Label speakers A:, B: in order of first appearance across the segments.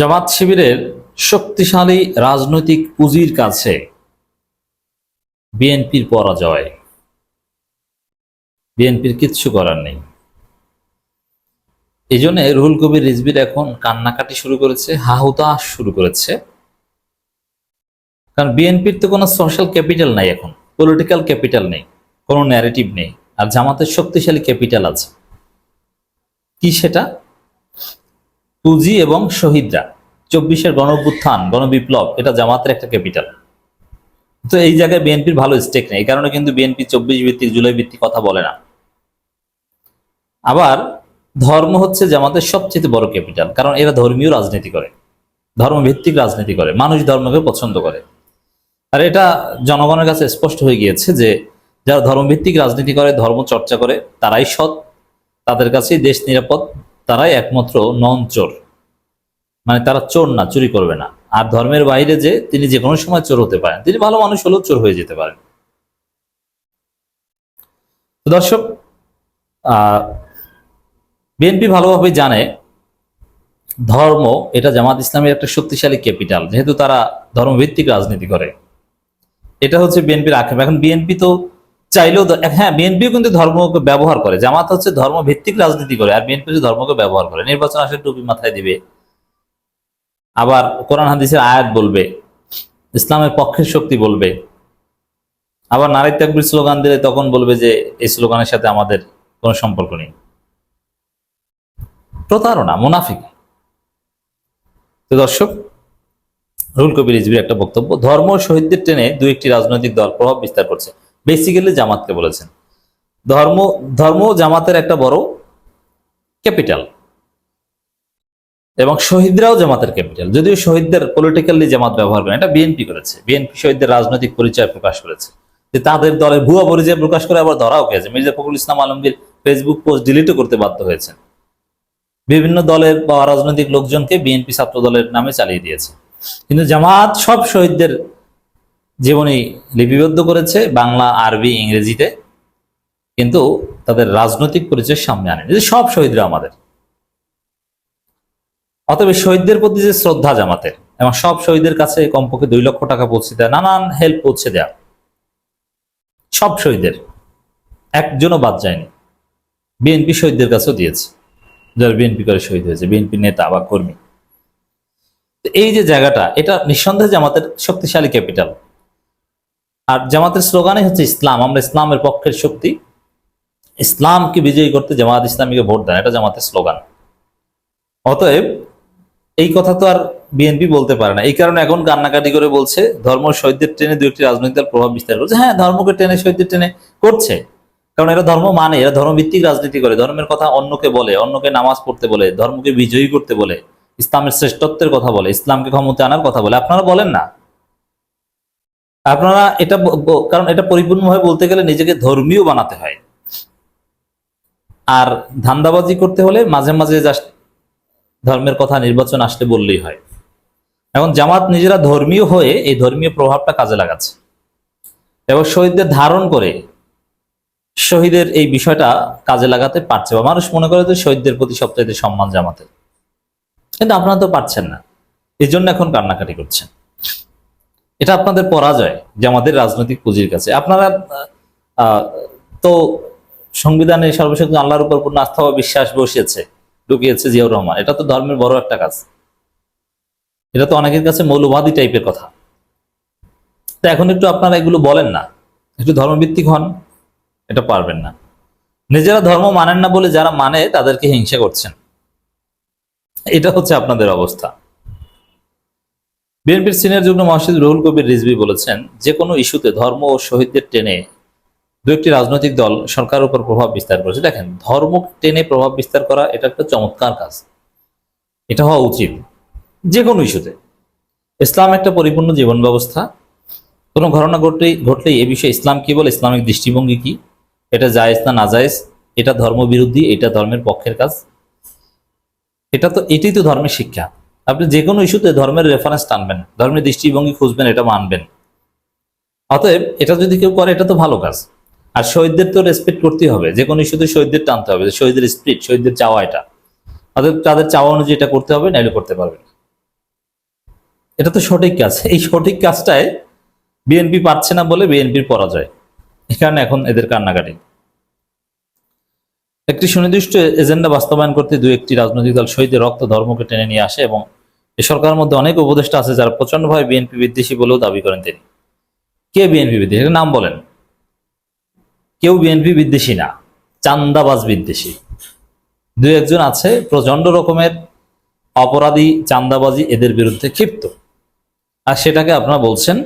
A: জামাত শিবিরের শক্তিশালী রাজনৈতিক পুঁজির কাছে বিএনপির পরাজয় বিএনপির কিচ্ছু করার নেই এই জন্য রুহুল কবির রিজবির এখন কান্নাকাটি শুরু করেছে হাহুতা শুরু করেছে কারণ বিএনপির তো কোনো সোশ্যাল ক্যাপিটাল নাই এখন পলিটিক্যাল ক্যাপিটাল নেই কোনো ন্যারেটিভ নেই আর জামাতের শক্তিশালী ক্যাপিটাল আছে কি সেটা টুজি এবং শহীদরা চব্বিশের গণপুত্থান গণবিপ্লব এটা জামাতের একটা ক্যাপিটাল তো এই জায়গায় বিএনপির ভালো স্টেক নেই এই কারণে কিন্তু বিএনপি চব্বিশ ভিত্তিক জুলাই ভিত্তিক কথা বলে না আবার ধর্ম হচ্ছে জামাতের সবচেয়ে বড় ক্যাপিটাল কারণ এরা ধর্মীয় রাজনীতি করে ধর্মভিত্তিক রাজনীতি করে মানুষ ধর্মকে পছন্দ করে আর এটা জনগণের কাছে স্পষ্ট হয়ে গিয়েছে যে যারা ধর্মভিত্তিক রাজনীতি করে ধর্ম চর্চা করে তারাই সৎ তাদের কাছেই দেশ নিরাপদ তারাই একমাত্র নন চোর মানে তারা চোর না চুরি করবে না আর ধর্মের বাইরে যে তিনি যে কোনো সময় চোর হতে পারেন তিনি ভালো মানুষ হলেও চোর হয়ে যেতে পারেন দর্শক বিএনপি ভালোভাবে জানে ধর্ম এটা জামাত ইসলামের একটা শক্তিশালী ক্যাপিটাল যেহেতু তারা ধর্মভিত্তিক রাজনীতি করে এটা হচ্ছে বিএনপির আক্ষেপ এখন বিএনপি তো চাইলেও হ্যাঁ বিএনপিও কিন্তু ধর্মকে ব্যবহার করে জামাত হচ্ছে ধর্ম ভিত্তিক রাজনীতি করে আর বিএনপি ধর্মকে ব্যবহার করে নির্বাচন আসলে টুপি মাথায় দিবে আবার কোরআন হাদিসের আয়াত বলবে ইসলামের পক্ষের শক্তি বলবে আবার নারী তাকবির স্লোগান দিলে তখন বলবে যে এই স্লোগানের সাথে আমাদের কোনো সম্পর্ক নেই প্রতারণা মুনাফিক দর্শক রুল কবির ইজবির একটা বক্তব্য ধর্ম শহীদদের টেনে দু একটি রাজনৈতিক দল প্রভাব বিস্তার করছে বেসিক্যালি জামাতকে বলেছেন ধর্ম ধর্ম জামাতের একটা বড় ক্যাপিটাল এবং শহীদরাও জামাতের ক্যাপিটাল যদিও শহীদদের পলিটিক্যালি জামাত ব্যবহার করে এটা বিএনপি করেছে বিএনপি শহীদদের রাজনৈতিক পরিচয় প্রকাশ করেছে যে তাদের দলের ভুয়া পরিচয় প্রকাশ করে আবার ধরাও খেয়েছে মির্জা ফখরুল ইসলাম আলমগীর ফেসবুক পোস্ট ডিলিটও করতে বাধ্য হয়েছেন বিভিন্ন দলের বা রাজনৈতিক লোকজনকে বিএনপি ছাত্র দলের নামে চালিয়ে দিয়েছে কিন্তু জামাত সব শহীদদের জীবনী লিপিবদ্ধ করেছে বাংলা আরবি ইংরেজিতে কিন্তু তাদের রাজনৈতিক পরিচয় সামনে আনেনি সব শহীদরা আমাদের অতএব শহীদদের প্রতি যে শ্রদ্ধা জামাতের এবং সব শহীদের কাছে কমপক্ষে দুই লক্ষ টাকা পৌঁছে দেয় নানান হেল্প পৌঁছে দেয়া সব শহীদের একজনও বাদ যায়নি বিএনপি শহীদদের কাছেও দিয়েছে যারা বিএনপি করে শহীদ হয়েছে বিএনপি নেতা বা কর্মী এই যে জায়গাটা এটা নিঃসন্দেহে জামাতের শক্তিশালী ক্যাপিটাল আর জামাতের স্লোগানই হচ্ছে ইসলাম আমরা ইসলামের পক্ষের শক্তি ইসলামকে বিজয়ী করতে জামাত ইসলামীকে ভোট দেন এটা জামাতের স্লোগান অতএব এই কথা তো আর বিএনপি বলতে পারে না এই কারণে এখন কান্নাকাটি করে বলছে ধর্ম শহীদদের ট্রেনে দু একটি রাজনৈতিক দল প্রভাব বিস্তার করছে হ্যাঁ ধর্মকে ট্রেনে শহীদদের ট্রেনে করছে কারণ এরা ধর্ম মানে এরা ধর্মভিত্তিক রাজনীতি করে ধর্মের কথা অন্যকে বলে অন্যকে নামাজ পড়তে বলে ধর্মকে বিজয়ী করতে বলে ইসলামের শ্রেষ্ঠত্বের কথা বলে ইসলামকে ক্ষমতা আনার কথা বলে আপনারা বলেন না আপনারা এটা কারণ এটা পরিপূর্ণভাবে বলতে গেলে নিজেকে ধর্মীয় বানাতে হয় আর ধান্দাবাজি করতে হলে মাঝে মাঝে জাস্ট ধর্মের কথা নির্বাচন আসতে বললেই হয় এখন জামাত নিজেরা ধর্মীয় হয়ে এই ধর্মীয় প্রভাবটা কাজে লাগাচ্ছে এবং শহীদদের ধারণ করে শহীদের এই বিষয়টা কাজে লাগাতে পারছে বা মানুষ মনে করে যে শহীদদের প্রতি সবচাইতে সম্মান জামাতে কিন্তু আপনারা তো পারছেন না এই জন্য এখন কান্নাকাটি করছেন এটা আপনাদের পরাজয় যে আমাদের রাজনৈতিক পুঁজির কাছে আপনারা তো সংবিধানে সর্বশেষ আল্লাহর উপর পূর্ণ আস্থা বা বিশ্বাস বসিয়েছে ঢুকিয়েছে জিয়াউর রহমান এটা তো ধর্মের বড় একটা কাজ এটা তো অনেকের কাছে মৌলবাদী টাইপের কথা তো এখন একটু আপনারা এগুলো বলেন না একটু ধর্মভিত্তিক হন এটা পারবেন না নিজেরা ধর্ম মানেন না বলে যারা মানে তাদেরকে হিংসা করছেন এটা হচ্ছে আপনাদের অবস্থা বিএনপির সিনিয়র যুগ্ম মহাসচিব রুহুল কবির রিজভি বলেছেন যে কোনো ইস্যুতে ধর্ম ও শহীদদের টেনে দু একটি রাজনৈতিক দল সরকারের উপর প্রভাব বিস্তার করেছে দেখেন ধর্ম টেনে প্রভাব বিস্তার করা এটা একটা চমৎকার কাজ এটা হওয়া উচিত যে কোনো ইস্যুতে ইসলাম একটা পরিপূর্ণ জীবন ব্যবস্থা কোনো ঘটনা ঘটলেই ঘটলেই এ বিষয়ে ইসলাম কি বলে ইসলামিক দৃষ্টিভঙ্গি কি এটা জায়েজ না না জায়েজ এটা ধর্মবিরোধী এটা ধর্মের পক্ষের কাজ এটা তো এটাই তো ধর্মের শিক্ষা আপনি যে কোনো ইস্যুতে ধর্মের রেফারেন্স টানবেন ধর্মের দৃষ্টিভঙ্গি খুঁজবেন এটা মানবেন অতএব এটা যদি কেউ করে এটা তো ভালো কাজ আর শহীদদের তো রেসপেক্ট করতেই হবে যে কোনো ইস্যুতে শহীদদের টানতে হবে শহীদদের স্পিরিট শহীদদের চাওয়া এটা অতএব তাদের চাওয়া অনুযায়ী এটা করতে হবে নাইলে করতে পারবে এটা তো সঠিক কাজ এই সঠিক কাজটায় বিএনপি পাচ্ছে না বলে বিএনপির পরাজয় এখানে কারণে এখন এদের কান্নাকাটি একটি সুনির্দিষ্ট এজেন্ডা বাস্তবায়ন করতে দু একটি রাজনৈতিক দল শহীদের রক্ত ধর্মকে টেনে নিয়ে আসে এবং এ সরকারের মধ্যে অনেক উপদেষ্টা আছে যারা প্রচন্ডভাবে বিএনপি বিদ্বেষী বলেও দাবি করেন তিনি কে বিএনপি বিদ্বেষী নাম বলেন কেউ বিএনপি বিদ্বেষী না চান্দাবাজ বিদ্বেষী দু একজন আছে প্রচন্ড রকমের অপরাধী চান্দাবাজি এদের বিরুদ্ধে ক্ষিপ্ত আর সেটাকে আপনারা বলছেন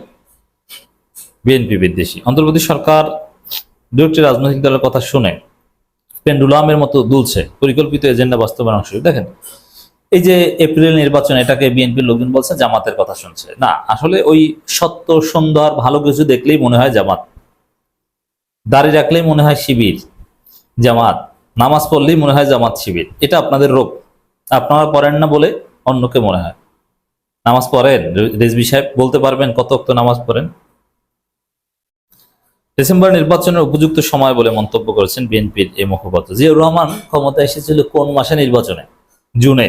A: বিএনপি বিদ্বেষী অন্তর্বর্তী সরকার দু একটি রাজনৈতিক দলের কথা শুনে পেন্ডুলামের মতো দুলছে পরিকল্পিত এজেন্ডা বাস্তবায়ন অংশ দেখেন এই যে এপ্রিল নির্বাচন এটাকে বিএনপির লোকজন বলছে জামাতের কথা শুনছে না আসলে ওই সত্য সুন্দর ভালো কিছু দেখলেই মনে হয় জামাত দাঁড়িয়ে রাখলেই মনে হয় শিবির জামাত নামাজ পড়লেই মনে হয় জামাত শিবির এটা আপনাদের রোগ আপনারা পড়েন না বলে অন্যকে মনে হয় নামাজ পড়েন রেজবি সাহেব বলতে পারবেন কত নামাজ পড়েন ডিসেম্বর নির্বাচনের উপযুক্ত সময় বলে মন্তব্য করেছেন বিএনপির এই মুখপাত্র জিয়াউর রহমান ক্ষমতা এসেছিল কোন মাসে নির্বাচনে জুনে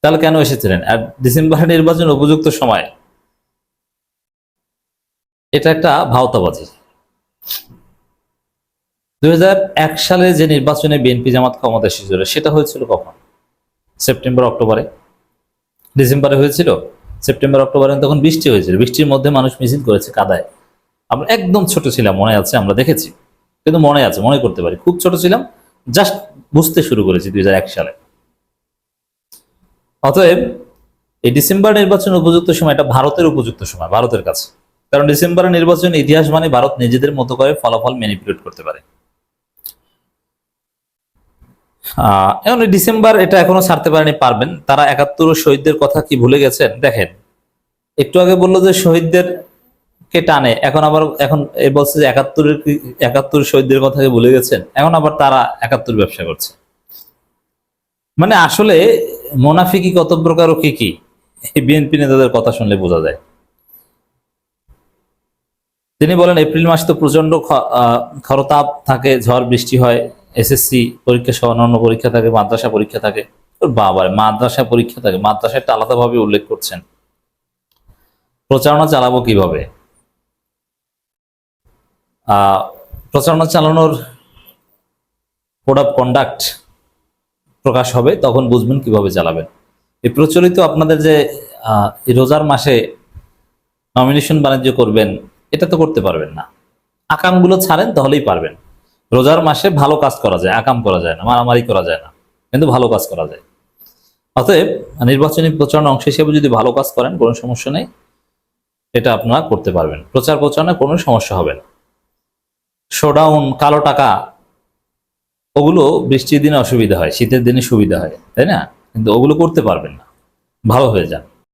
A: তাহলে কেন এসেছিলেন আর ডিসেম্বর নির্বাচন উপযুক্ত সময় এটা একটা ভাওতাবাজি দুই সালে যে নির্বাচনে বিএনপি জামাত ক্ষমতা এসেছিল সেটা হয়েছিল কখন সেপ্টেম্বর অক্টোবরে ডিসেম্বরে হয়েছিল সেপ্টেম্বর অক্টোবরে তখন বৃষ্টি হয়েছিল বৃষ্টির মধ্যে মানুষ মিছিল করেছে কাদায় আমরা একদম ছোট ছিলাম মনে আছে আমরা দেখেছি কিন্তু মনে আছে মনে করতে পারি খুব ছোট ছিলাম জাস্ট বুঝতে শুরু করেছি দুই সালে অতএব এই ডিসেম্বর নির্বাচন উপযুক্ত সময় এটা ভারতের উপযুক্ত সময় ভারতের কাছে কারণ ডিসেম্বর নির্বাচন ইতিহাস মানে ভারত নিজেদের মতো করে ফলাফল ম্যানিপুলেট করতে পারে এখন ডিসেম্বর এটা এখনো ছাড়তে পারেনি পারবেন তারা একাত্তর শহীদদের কথা কি ভুলে গেছেন দেখেন একটু আগে বললো যে শহীদদের কে টানে এখন আবার এখন বলছে যে একাত্তরের একাত্তর শহীদদের কথা ভুলে গেছেন এখন আবার তারা একাত্তর ব্যবসা করছে মানে আসলে মোনাফিকি কত প্রকার ও কি কি বিএনপি নেতাদের কথা শুনলে বোঝা যায় তিনি বলেন এপ্রিল মাস তো প্রচন্ড খরতাপ থাকে ঝড় বৃষ্টি হয় এসএসসি পরীক্ষা সহ অন্যান্য পরীক্ষা থাকে মাদ্রাসা পরীক্ষা থাকে বাবার মাদ্রাসা পরীক্ষা থাকে মাদ্রাসাটা আলাদাভাবে উল্লেখ করছেন প্রচারণা চালাবো কিভাবে প্রচারণা চালানোর কোড অফ কন্ডাক্ট প্রকাশ হবে তখন বুঝবেন কিভাবে চালাবেন এই প্রচলিত আপনাদের যে রোজার মাসে নমিনেশন বাণিজ্য করবেন এটা তো করতে পারবেন না আকামগুলো ছাড়েন তাহলেই পারবেন রোজার মাসে ভালো কাজ করা যায় আকাম করা যায় না মারামারি করা যায় না কিন্তু ভালো কাজ করা যায় অতএব নির্বাচনী প্রচারণা অংশ হিসেবে যদি ভালো কাজ করেন কোনো সমস্যা নেই এটা আপনারা করতে পারবেন প্রচার প্রচারণা কোনো সমস্যা হবে না শোডাউন কালো টাকা ওগুলো বৃষ্টির দিনে অসুবিধা হয় শীতের দিনে সুবিধা হয় তাই না কিন্তু ওগুলো করতে পারবেন না ভালো হয়ে যান